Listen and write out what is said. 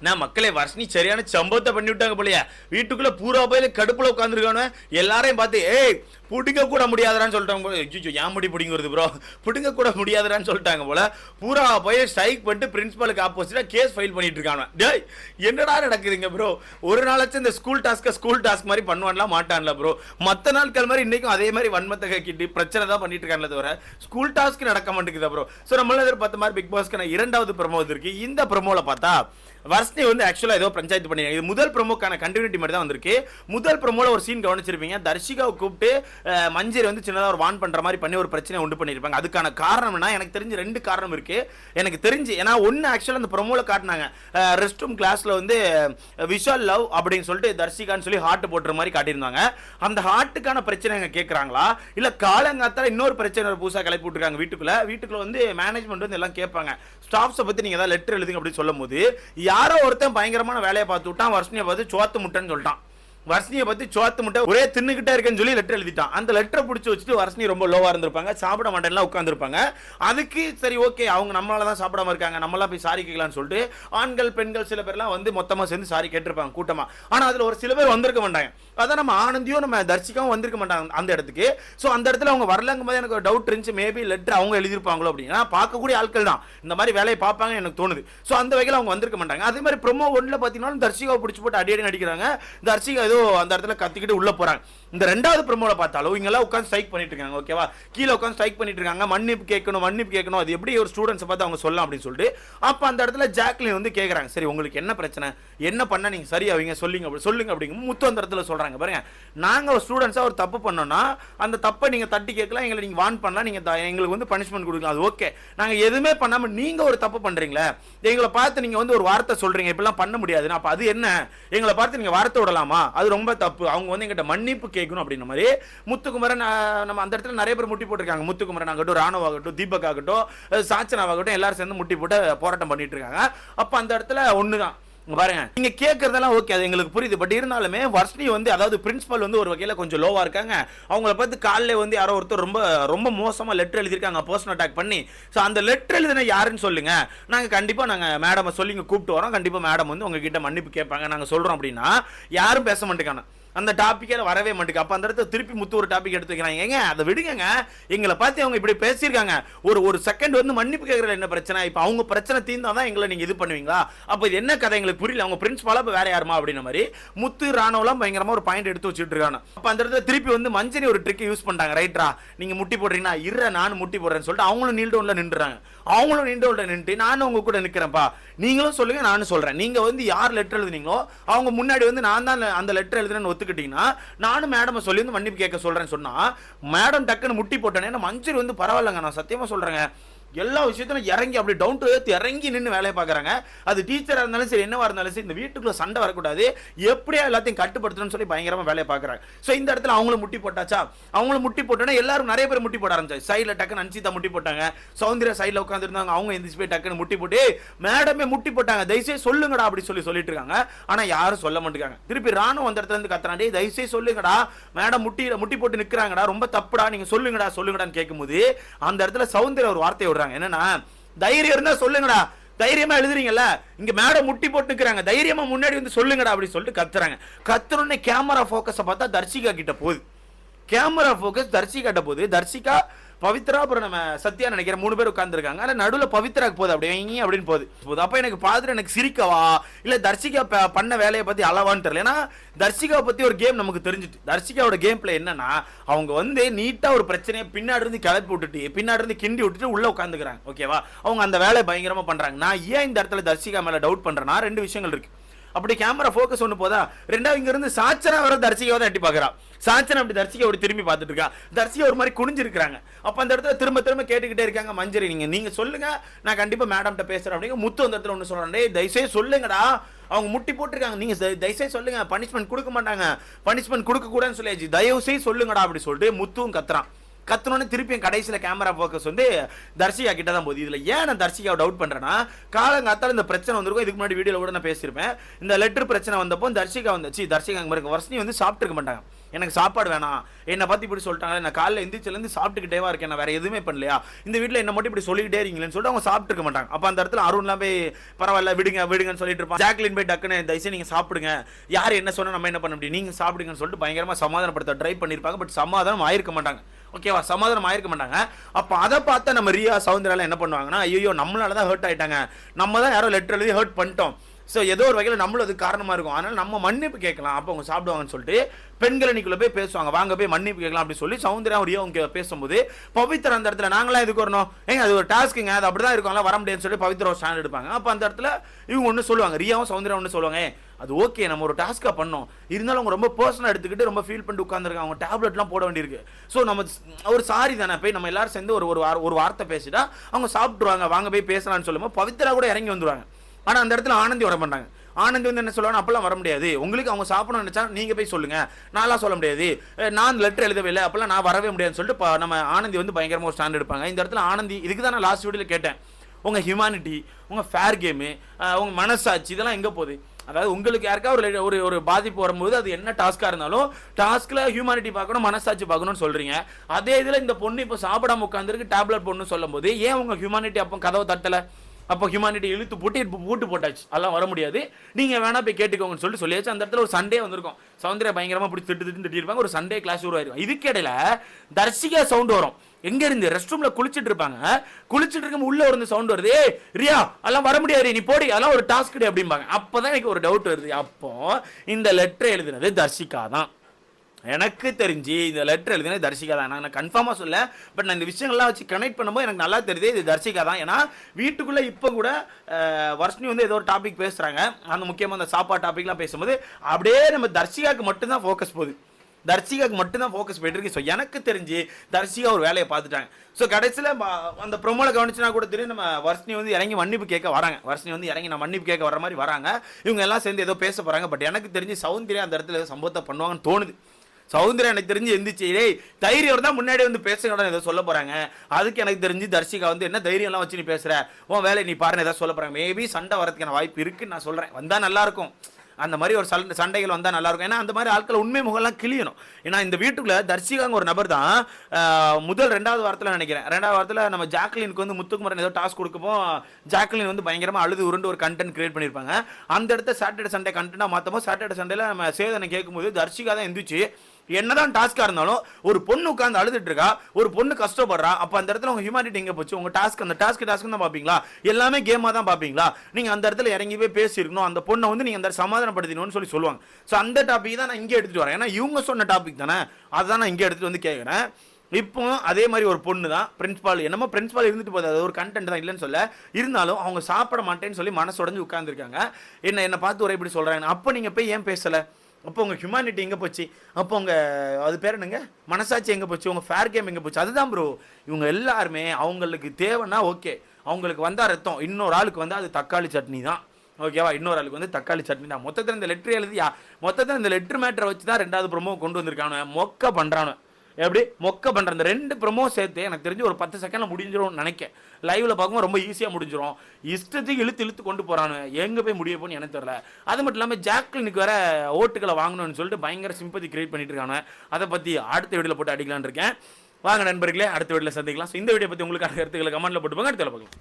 நான் மக்களே வர்ஷினி சரியான சம்பவத்தை பண்ணி விட்டாங்க போலயே. வீட்டுக்குள்ள பூரா போயில கடுப்புல உட்காந்துருக்கானு எல்லாரையும் பார்த்து ஏய் பிடுங்க கூட முடியாதான்னு சொல்லிட்டாங்க போல. ஐயோ ஏன் முடி பிடிங்கிறது ப்ரோ பிடுங்க கூட முடியாதுடான்னு சொல்லிட்டாங்க போல. பூரா போய் ஸ்ட்ரைக் பண்ணிட்டு பிரின்சிபலுக்கு ஆப்போசிட்டாக கேஸ் ஃபைல் பண்ணிட்டு இருக்காங்க. டேய் என்னடா நடக்குதுங்க ப்ரோ ஒரு நாளாச்சும் இந்த ஸ்கூல் டாஸ்க்கை ஸ்கூல் டாஸ்க் மாதிரி பண்ணுவான்லாம் மாட்டான்ல ப்ரோ மற்ற நாட்கள் மாதிரி இன்றைக்கும் அதே மாதிரி வன்மத்தை கிட்டி பிரச்சனை தான் பண்ணிட்டு இருக்காங்களே தவிர ஸ்கூல் டாஸ்க்கு நடக்க மாட்டேங்குதா ப்ரோ ஸோ நம்மள எதிர்பார்த்த மாதிரி பிக் பாஸ்க்கான இரண்டாவது ப்ரமோ இருக்கு. இந்த ப்ரமோவில் பார்த்தா வர்ஷ்னி வந்து ஆக்சுவலாக ஏதோ பஞ்சாயத்து பண்ணிருக்காங்க. இது முதல் ப்ரமோக்கான கண்டினியூட்டி மாதிரி தான் வந்திருக்கு. முதல் ப்ரமோவில் ஒரு சீன் கவனிச்சிருப்பீங்க. தர்ஷிகாவை கூப்பிட்டு மஞ்சரி வந்து சின்னதாக ஒரு வான் பண்ணுற மாதிரி பண்ணி ஒரு பிரச்சனை உண்டு பண்ணியிருப்பாங்க. அதுக்கான காரணம் என்ன எனக்கு தெரிஞ்சு ரெண்டு காரணம் இருக்குது எனக்கு தெரிஞ்சு ஏன்னா ஒன்று ஆக்சுவலாக அந்த ப்ரொமோவில் காட்டினாங்க. ரெஸ்ட் ரூம் கிளாஸில் வந்து விஷால் லவ் அப்படின்னு சொல்லிட்டு தர்ஷிகான்னு சொல்லி ஹார்ட் போட்டுற மாதிரி காட்டியிருந்தாங்க. அந்த ஹார்ட்டுக்கான பிரச்சனை அங்கே கேட்குறாங்களா இல்லை காலங்காத்தால் இன்னொரு பிரச்சனை ஒரு புதுசாக கிளப்பி விட்டுருக்காங்க வீட்டுக்குள்ளே. வீட்டுக்குள்ள வந்து மேனேஜ்மெண்ட் வந்து எல்லாம் கேட்பாங்க. ஸ்டாஃப்ஸை பற்றி நீங்கள் ஏதாவது லெட்டர் எழுதுங்க அப்படின்னு சொல்லும் போது யாரோ ஒருத்தன் பயங்கரமான வேலையை பார்த்து விட்டான் வர்ஷனியை பார்த்து சோத்து முட்டைன்னு சொல்லிட்டான். வர்ஷினியை பத்தி சோத்து முட்டை ஒரே தின்னுகிட்டே இருக்கேன்னு சொல்லி லெட்டர் எழுதிட்டான். அந்த லெட்டரை பிடிச்சி வச்சுட்டு வர்ஷினி ரொம்ப லோவா இருந்திருப்பாங்க. சாப்பிட மாட்டேன்லாம் உட்காந்துருப்பாங்க அதுக்கு சரி ஓகே அவங்க நம்மளால தான் சாப்பிடாம இருக்காங்க. நம்மளாம் போய் சாரி கேட்கலாம்னு சொல்லிட்டு ஆண்கள் பெண்கள் சில பேர்லாம் வந்து மொத்தமா சேர்ந்து சாரி கேட்டிருப்பாங்க கூட்டமா. ஆனா அதுல ஒரு சில பேர் வந்திருக்க மாட்டாங்க. அதான் நம்ம ஆனந்தியும் நம்ம தர்ஷிக்காவும் வந்திருக்க மாட்டாங்க அந்த இடத்துக்கு. ஸோ அந்த இடத்துல அவங்க வரலங்கும் போது எனக்கு ஒரு டவுட் இருந்துச்சு. மேபி லெட்டர் அவங்க எழுதியிருப்பாங்களோ அப்படின்னா பார்க்கக்கூடிய ஆட்கள் தான். இந்த மாதிரி வேலையை பார்ப்பாங்க எனக்கு தோணுது. ஸோ அந்த வகையில் அவங்க வந்திருக்க மாட்டாங்க. அதே மாதிரி ப்ரொமோ ஒன்றில் பார்த்தீங்கன்னா தர்ஷிகாவை பிடிச்சி போட்டு அடி அடி நடிக்கிறாங்க தர்ஷிகா ஏதோ அந்த இடத்துல கத்திக்கிட்டு உள்ள போறாங்க. இந்த ரெண்டாவது ப்ரமோல பார்த்தாலும் இங்கெல்லாம் உட்காந்து ஸ்ட்ரைக் பண்ணிட்டு இருக்காங்க ஓகேவா கீழே உட்காந்து ஸ்ட்ரைக் பண்ணிட்டு இருக்காங்க மன்னிப்பு கேட்கணும் மன்னிப்பு கேட்கணும். அது எப்படி ஒரு ஸ்டூடெண்ட்ஸை பார்த்து அவங்க சொல்லலாம் அப்படின்னு சொல்லிட்டு அப்போ அந்த இடத்துல ஜாக்லின் வந்து கேட்குறாங்க சரி உங்களுக்கு என்ன பிரச்சனை? என்ன பண்ண நீங்க? சரியாவீங்க சொல்லுங்க அப்படி சொல்லுங்க அப்படிங்க முத்து அந்த இடத்துல சொல்றாங்க. பாருங்க நாங்க ஒரு ஒரு தப்பு பண்ணோம்னா அந்த தப்பை நீங்க தட்டி கேட்கலாம் எங்களை நீங்கள் வான் பண்ணலாம் நீங்க த- எங்களுக்கு வந்து பனிஷ்மெண்ட் கொடுக்கலாம். அது ஓகே நாங்க எதுவுமே பண்ணாமல் நீங்க ஒரு தப்பு பண்ணுறீங்களே எங்களை பார்த்து நீங்க வந்து ஒரு வார்த்தை சொல்றீங்க இப்படிலாம் பண்ண முடியாதுன்னா. அப்போ அது என்ன? எங்களை பார்த்து நீங்கள் வார்த்தை விடலாமா? அது ரொம்ப தப்பு. அவங்க வந்து எங்கிட்ட மன்னிப்பு கேட்கணும் அப்படின்ற மாதிரி முத்துக்குமரன் நம்ம அந்த இடத்துல நிறைய பேர் முட்டி போட்டிருக்காங்க. முத்துக்குமரன் ஆகட்டும் ராணுவ ஆகட்டும் தீபக் ஆகட்டும் சாச்சனாவாகட்டும் எல்லாரும் சேர்ந்து முட்டி போட்டு போராட்டம் பண்ணிட்டு இருக்காங்க. அப்போ அந்த இடத்துல ஒன்று தான் பாருங்க. நீங்க கேட்கறதெல்லாம் ஓகே அது எங்களுக்கு புரியுது. பட் இருந்தாலுமே வர்ஷினி வந்து அதாவது பிரின்சிபல் வந்து ஒரு வகையில கொஞ்சம் லோவா இருக்காங்க. அவங்கள பார்த்து காலைல வந்து யாரோ ஒருத்தர் ரொம்ப ரொம்ப மோசமா லெட்டர் எழுதியிருக்காங்க. பர்சனல் அட்டாக் பண்ணி. ஸோ அந்த லெட்டர் எழுதின யாருன்னு சொல்லுங்க. நாங்க கண்டிப்பா நாங்க மேடம் சொல்லிங்க கூப்பிட்டு வரோம். கண்டிப்பா மேடம் வந்து உங்ககிட்ட மன்னிப்பு கேட்பாங்க. நாங்க சொல்றோம் அப்படின்னா யாரும் பேச மாட்டேங்கான அந்த டாப்பிக்கே வரவே மாட்டேங்குது. அப்போ அந்த இடத்துல திருப்பி முத்து ஒரு டாபிக் எடுத்து வைக்கிறாங்க. ஏங்க அதை விடுங்க எங்களை பார்த்து அவங்க இப்படி பேசியிருக்காங்க. ஒரு ஒரு செகண்ட் வந்து மன்னிப்பு கேட்குறது என்ன பிரச்சனை? இப்போ அவங்க பிரச்சனை தீர்ந்தா தான் எங்களை நீங்கள் இது பண்ணுவீங்களா? அப்போ இது என்ன கதை? எங்களுக்கு புரியல. அவங்க பிரின்ஸ்பாலாக இப்போ வேற யாருமா அப்படின்ற மாதிரி முத்து ராணுவலாம் பயங்கரமாக ஒரு பாயிண்ட் எடுத்து வச்சுட்டு இருக்காங்க. அப்போ அந்த இடத்துல திருப்பி வந்து மஞ்சனி ஒரு ட்ரிக் யூஸ் பண்ணுறாங்க ரைட்ரா நீங்கள் முட்டி போடுறீங்கன்னா இற நான் முட்டி போடுறேன்னு சொல்லிட்டு அவங்களும் நீல் டவுனில் நின்றுறாங்க. அவங்களும் நின்று நின்று நானும் உங்க கூட நிற்கிறேன்ப்பா நீங்களும் சொல்லுங்க நானும் சொல்றேன். நீங்க வந்து யார் லெட்டர் எழுதுனீங்களோ அவங்க முன்னாடி வந்து நான் தான் அந்த லெட்டர் எழுதுனேன்னு ஒத்துக்கிட்டீங்கன்னா நானும் மேடம் சொல்லி வந்து மன்னிப்பு கேட்க சொல்றேன்னு சொன்னா மேடம் டக்குன்னு முட்டி போட்டேனே மஞ்சள் வந்து பரவாயில்லங்க நான் சத்தியமா சொல்றேங்க. எல்லா விஷயத்திலும் இறங்கி அப்படி டவுன் டு ஏர்த் இறங்கி நின்று வேலையை பார்க்குறாங்க. அது டீச்சராக இருந்தாலும் சரி என்னவாக இருந்தாலும் சரி இந்த வீட்டுக்குள்ளே சண்டை வரக்கூடாது. எப்படியா எல்லாத்தையும் கட்டுப்படுத்தணும்னு சொல்லி பயங்கரமாக வேலையை பார்க்குறாங்க. ஸோ இந்த இடத்துல அவங்களும் முட்டி போட்டாச்சா? அவங்களும் முட்டி போட்டோன்னா எல்லாரும் நிறைய பேர் முட்டி போட ஆரம்பிச்சாங்க. சைடில் டக்குன்னு அன்சிதா முட்டி போட்டாங்க. சௌந்தர்யா சைடில் உட்காந்துருந்தாங்க அவங்க எந்திரிச்சு போய் டக்குன்னு முட்டி போட்டு மேடமே முட்டி போட்டாங்க. தயவுசெய்து சொல்லுங்கடா அப்படி சொல்லி சொல்லிட்டு இருக்காங்க ஆனால் யாரும் சொல்ல மாட்டேங்காங்க திருப்பி ராணுவம் அந்த இடத்துல இருந்து கத்துறாண்டே தயவுசெய்து சொல்லுங்கடா. மேடம் முட்டி முட்டி போட்டு நிற்கிறாங்கடா ரொம்ப தப்புடா. நீங்கள் சொல்லுங்கடா சொல்லுங்கடான்னு கேட்கும்போது அந்த இடத்துல சௌந்தர்யா ஒரு வார்த்தையோட சொல்றாங்க. என்னன்னா தைரியம் இருந்தா சொல்லுங்கடா. தைரியமா எழுதுறீங்கல்ல? இங்க மேடம் முட்டி போட்டுக்கிறாங்க. தைரியமா முன்னாடி வந்து சொல்லுங்கடா அப்படின்னு சொல்லிட்டு கத்துறாங்க. கத்துறோன்னே கேமரா ஃபோக்கஸை பார்த்தா தர்ஷிகா கிட்ட போகுது. கேமரா ஃபோக்கஸ் தர்ஷிகாட்ட போகுது. தர்ஷிகா பவித்ரா அப்புறம் நம்ம சத்யா நினைக்கிறேன் மூணு பேர் உட்காந்துருக்காங்க ஆனால் நடுவில் பவித்ராக்கு போகுது. அப்படியே அப்படின்னு போகுது. போகுது. அப்போ எனக்கு பார்த்துட்டு எனக்கு சிரிக்கவா? இல்லை தர்ஷிகா ப- பண்ண வேலையை பற்றி அளவான்னு தெரியல. ஏன்னா தர்ஷிகாவை பற்றி ஒரு கேம் நமக்கு தெரிஞ்சுட்டு. தர்ஷிகாவோட கேம் பிளே என்னன்னா அவங்க வந்து நீட்டாக ஒரு பிரச்சனையை பின்னாடி இருந்து கிளப்பி விட்டுட்டு பின்னாடி இருந்து கிண்டி விட்டுட்டு உள்ளே உட்காந்துக்கிறாங்க ஓகேவா அவங்க அந்த வேலையை பயங்கரமாக பண்ணுறாங்க நான் ஏன் இந்த இடத்துல தர்ஷிகா மேலே டவுட் பண்ணுறேன்னா ரெண்டு விஷயங்கள் இருக்குது அப்படி கேமரா ஃபோக்கஸ் ஒன்று போதா? ரெண்டாவது இங்கேருந்து சாச்சனா வர தர்சிகாவை தான் எட்டி பார்க்குறான் சாச்சனா அப்படி தர்சிகா அப்படி திரும்பி பார்த்துட்டு இருக்கா. தர்சிகா ஒரு மாதிரி குனிஞ்சிருக்கிறாங்க. அப்போ அந்த இடத்துல திரும்ப திரும்ப கேட்டுக்கிட்டே இருக்காங்க மஞ்சரி. நீங்கள் நீங்கள் சொல்லுங்கள் நான் கண்டிப்பாக மேடம்கிட்ட பேசுகிறேன் அப்படிங்க முத்து அந்த இடத்துல ஒன்று சொல்கிறேன் டே தயவுசெய்து சொல்லுங்கடா. அவங்க முட்டி போட்டிருக்காங்க. நீங்கள் தயவுசெய்து சொல்லுங்க. பனிஷ்மெண்ட் கொடுக்க மாட்டாங்க. பனிஷ்மெண்ட் கொடுக்கக்கூடாதுன்னு சொல்லியாச்சு தயவுசெய்து சொல்லுங்கடா அப்படி சொல்லிட்டு முத்துவும் கத்துறான். கத்தனோடனே திருப்பி என் கடைசியில் கேமரா ஃபோக்கஸ் வந்து தர்ஷிகா கிட்ட தான் போகுது. இதில் ஏன் நான் தர்ஷிகாவை டவுட் பண்ணுறேன்னா காலங்காத்தால் இந்த பிரச்சனை வந்திருக்கும். இதுக்கு முன்னாடி வீடியோவில் கூட நான் பேசியிருப்பேன். இந்த லெட்டர் பிரச்சனை வந்தப்போ தர்ஷிகா வந்துச்சு தர்ஷிகா அங்கே இருக்க வருஷனி வந்து சாப்பிட்டுருக்க மாட்டாங்க. எனக்கு சாப்பாடு வேணாம். என்னை பற்றி இப்படி சொல்லிட்டாங்க நான் காலையில் எந்திரிச்சிலேருந்து சாப்பிட்டுக்கிட்டேவா இருக்கேன். நான் வேறு எதுவுமே பண்ணலையா? இந்த வீட்டில் என்ன மட்டும் இப்படி சொல்லிக்கிட்டே இருக்கீங்களேன்னு சொல்லிட்டு அவங்க சாப்பிட்டுக்க மாட்டாங்க. அப்போ அந்த இடத்துல அருண்லாம் போய் பரவாயில்ல விடுங்க விடுங்கன்னு சொல்லிட்டு இருப்பான். ஜாக்லின் போய் டக்குன்னு தயவுசெய்து நீங்கள் சாப்பிடுங்க. யார் என்ன சொன்னால் நம்ம என்ன பண்ண முடியும்? நீங்கள் சாப்பிடுங்கன்னு சொல்லிட்டு பயங்கரமாக சமாதானப்படுத்த ட்ரை பண்ணியிருப்பாங்க பட் சமாதானம் ஆயிருக்க மாட்டாங்க. ஓகேவா? சமாதானம் ஆயிருக்க மாட்டாங்க. அப்போ அதை பார்த்தா நம்ம ரியா சவுந்தரால என்ன பண்ணுவாங்கன்னா ஐயோ நம்மளால தான் ஹர்ட் ஆயிட்டாங்க. நம்ம தான் யாரோ லெட்டர் எழுதி ஹர்ட் பண்ணிட்டோம். ஸோ ஏதோ ஒரு வகையில் நம்மளும் அது காரணமாக இருக்கும். அதனால் நம்ம மன்னிப்பு கேட்கலாம். அப்போ அவங்க சாப்பிடுவாங்கன்னு சொல்லிட்டு பெண்கள் அணிக்குள்ளே போய் பேசுவாங்க. வாங்க போய் மன்னிப்பு கேட்கலாம் அப்படி சொல்லி சௌந்தர்யா ரியா அவங்க பேசும்போது பவித்ரா அந்த இடத்துல நாங்களாம் இதுக்கு வரணும்? ஏங்க அது ஒரு டாஸ்க்குங்க. அது அப்படி தான் இருக்கும்ல வர முடியாதுன்னு சொல்லி பவித்ரா ஒரு ஸ்டாண்ட் எடுப்பாங்க. அப்போ அந்த இடத்துல இவங்க ஒன்று சொல்லுவாங்க. ரியாவும் சௌந்தர்யா ஒன்று சொல்லுவாங்க. அது ஓகே. நம்ம ஒரு டாஸ்க்காக பண்ணோம். இருந்தாலும் அவங்க ரொம்ப பர்சனாக எடுத்துக்கிட்டு ரொம்ப ஃபீல் பண்ணிட்டு உட்காந்துருக்காங்க அவங்க டேப்லெட்லாம் போட வேண்டியிருக்கு. ஸோ நம்ம ஒரு சாரி தானே. போய் நம்ம எல்லாரும் சேர்ந்து ஒரு ஒரு வார- ஒரு வார்த்தை பேசிட்டா அவங்க சாப்பிட்ருவாங்க வாங்க போய் பேசலாம்னு சொல்லும்போது பவித்ரா கூட இறங்கி வந்துடுவாங்க ஆனால் அந்த இடத்துல ஆனந்தி வர மாட்டாங்க. ஆனந்தி வந்து என்ன சொல்லுவாங்க அப்பெல்லாம் வர முடியாது. உங்களுக்கு அவங்க சாப்பிடணும்னு நினச்சா நீங்கள் போய் சொல்லுங்கள் நான்லாம் சொல்ல முடியாது. நான் லெட்டர் எழுதவே இல்லை. அப்பெல்லாம் நான் வரவே முடியாதுன்னு சொல்லிட்டு நம்ம ஆனந்தி வந்து பயங்கரமாக ஒரு ஸ்டாண்ட் எடுப்பாங்க. இந்த இடத்துல ஆனந்தி இதுக்கு தான் நான் லாஸ்ட் வீடியோவில் கேட்டேன். உங்கள் ஹியூமானிட்டி உங்கள் ஃபேர் கேமு உங்கள் மனசாட்சி இதெல்லாம் எங்கே போகுது? அதாவது உங்களுக்கு யாருக்கா ஒரு ஒரு ஒரு பாதிப்பு வரும்போது அது என்ன டாஸ்க்காக இருந்தாலும் டாஸ்க்கில் ஹியூமானிட்டி பார்க்கணும் மனசாட்சி பார்க்கணும்னு சொல்கிறீங்க அதே இதில் இந்த பொண்ணு இப்போ சாப்பிடாம உட்காந்துருக்கு டேப்லெட் பொண்ணு சொல்லும்போது ஏன் உங்கள் ஹியூமானிட்டி அப்போ கதவை தட்டலை? அப்போ ஹியூமானிட்டி இழுத்து போட்டு இப்போ பூட்டு போட்டாச்சு. அதெல்லாம் வர முடியாது. நீங்கள் வேணா போய் கேட்டுக்கோங்கன்னு சொல்லிட்டு சொல்லியாச்சு. அந்த இடத்துல ஒரு சண்டே வந்திருக்கும். சௌந்தர்யா பயங்கரமாக பிடிச்சி திட்டு திட்டு திட்டிருப்பாங்க ஒரு சண்டே கிளாஸ் உருவாயிருக்கும் இதுக்கிடையில தர்சிகா தர்ஷிகா சவுண்ட் வரும். எங்க இருந்து? ரெஸ்ட் ரூம்ல குளிச்சிட்டு இருப்பாங்க. குளிச்சிட்டு இருக்கும் உள்ள இருந்து சவுண்ட் வருது. ரியா அதெல்லாம் வர முடியாது. நீ போடி. அதெல்லாம் ஒரு டாஸ்க் அப்படிம்பாங்க. அப்பதான் எனக்கு ஒரு டவுட் வருது. அப்போ இந்த லெட்டர் எழுதுனது தர்ஷிகா தான். எனக்கு தெரிஞ்சு இந்த லெட்டர் எழுதினது தர்ஷிகா தான். நான் கன்ஃபார்மாக சொல்ல பட் நான் இந்த விஷயங்கள்லாம் வச்சு கனெக்ட் பண்ணும்போது எனக்கு நல்லா தெரியுது இது தர்ஷிகா தான். ஏன்னா வீட்டுக்குள்ளே இப்போ கூட அஹ், வர்ஷினி வந்து ஏதோ ஒரு டாபிக் பேசுகிறாங்க அந்த முக்கியமாக அந்த சாப்பாடு டாபிக்லாம் பேசும்போது அப்படியே நம்ம தர்ஷிகாவுக்கு மட்டும்தான் ஃபோக்கஸ் போகுது. தர்ஷிகாவுக்கு மட்டும்தான் ஃபோக்கஸ் போயிட்டு இருக்கு. ஸோ எனக்கு தெரிஞ்சு தர்ஷிகா ஒரு வேலையை பார்த்துட்டாங்க. ஸோ கடைசியில் அந்த ப்ரொமோவில் கவனிச்சுனா கூட தெரியும் நம்ம வர்ஷினி வந்து இறங்கி மன்னிப்பு கேட்க வராங்க. வர்ஷினி வந்து இறங்கி நான் மன்னிப்பு கேட்க வர மாதிரி வராங்க. இவங்க எல்லாம் சேர்ந்து ஏதோ பேச போகிறாங்க பட் எனக்கு தெரிஞ்சு சௌந்தர்யா அந்த இடத்துல ஏதோ சம்பவத்தை பண்ணுவாங்கன்னு தோணுது. சௌந்தர்யா எனக்கு தெரிஞ்சு எந்திரிச்சு டேய் தைரியம் தான் முன்னாடி வந்து பேசுங்கடா ஏதோ சொல்ல போறாங்க. அதுக்கு எனக்கு தெரிஞ்சு தர்ஷிகா வந்து என்ன தைரியம்லாம் வச்சு நீ பேசுற? உன் வேலை நீ பாருன்னு ஏதாவது சொல்ல போறாங்க. மேபி சண்டை வரதுக்கான வாய்ப்பு இருக்குன்னு நான் சொல்றேன். வந்தா நல்லா இருக்கும் அந்த மாதிரி ஒரு சண்டை சண்டைகள் வந்தால் நல்லாயிருக்கும். ஏன்னா அந்த மாதிரி ஆட்கள் உண்மை முகம்லாம் கிளியணும் ஏன்னா இந்த வீட்டுக்குள்ளே தர்ஷிகாங்க ஒரு நபர் தான் முதல் ரெண்டாவது வாரத்தில் நினைக்கிறேன். ரெண்டாவது வாரத்தில் நம்ம ஜாக்லினுக்கு வந்து முத்துக்குமரன் ஏதோ டாஸ்க் கொடுக்கப்போ ஜாக்லின் வந்து பயங்கரமாக அழுது உருண்டு ஒரு கண்டென்ட் கிரியேட் பண்ணியிருப்பாங்க. அந்த இடத்த சாட்டர்டே சண்டே கண்டென்ட்டாக மாற்றமோ சாட்டர்டே சண்டேல நம்ம சேதனை கேட்கும்போது தர்ஷிகா தான் எந்திரிச்சு என்னதான் டாஸ்க்காக இருந்தாலும் ஒரு பொண்ணு உட்காந்து அழுதுட்டு இருக்கா ஒரு பொண்ணு கஷ்டப்படுறா அப்போ அந்த இடத்துல உங்க ஹியூமானிட்டி எங்கே போச்சு? உங்க டாஸ்க் அந்த டாஸ்க் டாஸ்க் தான் பார்ப்பீங்களா? எல்லாமே கேமாக தான் பார்ப்பீங்களா? நீங்கள் அந்த இடத்துல இறங்கி போய் பேசியிருக்கணும் அந்த பொண்ணை வந்து நீங்கள் அந்த சமாதானப்படுத்தணும்னு சொல்லி சொல்லுவாங்க. ஸோ அந்த டாபிக் தான் நான் இங்கே எடுத்துகிட்டு வரேன். ஏன்னா இவங்க சொன்ன டாபிக் தானே? அதுதான் நான் இங்கே எடுத்துகிட்டு வந்து கேட்குறேன் இப்போ அதே மாதிரி ஒரு பொண்ணு தான் பிரின்ஸ்பால் என்னமோ பிரின்ஸ்பால் இருந்துட்டு போகுது. அது ஒரு கண்டென்ட் தான் இல்லைன்னு சொல்ல. இருந்தாலும் அவங்க சாப்பிட மாட்டேன்னு சொல்லி மனசு உடஞ்சு உட்காந்துருக்காங்க என்ன என்னை பார்த்து ஒரு இப்படி சொல்கிறாங்க அப்போ நீங்கள் போய் ஏன் பேசலை? அப்போ உங்கள் ஹியூமானிட்டி எங்கே போச்சு? அப்போ உங்கள் அது பேர் என்னங்க? மனசாட்சி எங்கே போச்சு? உங்கள் ஃபேர் கேம் எங்கே போச்சு? அதுதான் ப்ரோ இவங்க எல்லாருமே அவங்களுக்கு தேவைன்னா ஓகே அவங்களுக்கு வந்தால் ரத்தம். இன்னொரு ஆளுக்கு வந்து அது தக்காளி சட்னி தான். ஓகேவா இன்னொரு ஆளுக்கு வந்து தக்காளி சட்னி தான். மொத்தத்தில் இந்த லெட்ரு எழுதியா? மொத்தத்தில் இந்த லெட்ரு மேட்டரை வச்சு தான் ரெண்டாவது ப்ரோமோ கொண்டு வந்திருக்கானு மொக்க பண்ணுறானு எப்படி? மொக்க பண்ணுற இந்த ரெண்டு ப்ரோமோ சேர்த்து எனக்கு தெரிஞ்சு ஒரு பத்து செகண்டில் முடிஞ்சிடும் நினைக்க லைவ்ல பார்க்கும்போது ரொம்ப ஈஸியாக முடிஞ்சிடும் இஷ்டத்துக்கு இழுத்து இழுத்து கொண்டு போகிறானு எங்கே போய் முடிய போன்னு எனக்கு தெரில அது மட்டும் இல்லாமல் ஜாக்லினுக்கு வேற ஓட்டுகளை வாங்கணும்னு சொல்லிட்டு பயங்கர சிம்பத்தி கிரியேட் பண்ணிட்டு இருக்காங்க. அதை பற்றி அடுத்த வீடியோல போட்டு அடிக்கலான் இருக்கேன். வாங்க நண்பர்களே அடுத்த வீடியோல சந்திக்கலாம். ஸோ இந்த வீடியோ பற்றி உங்களுக்கு கருத்துக்களை கமெண்ட்ல போட்டு அடுத்த பார்க்கலாம்.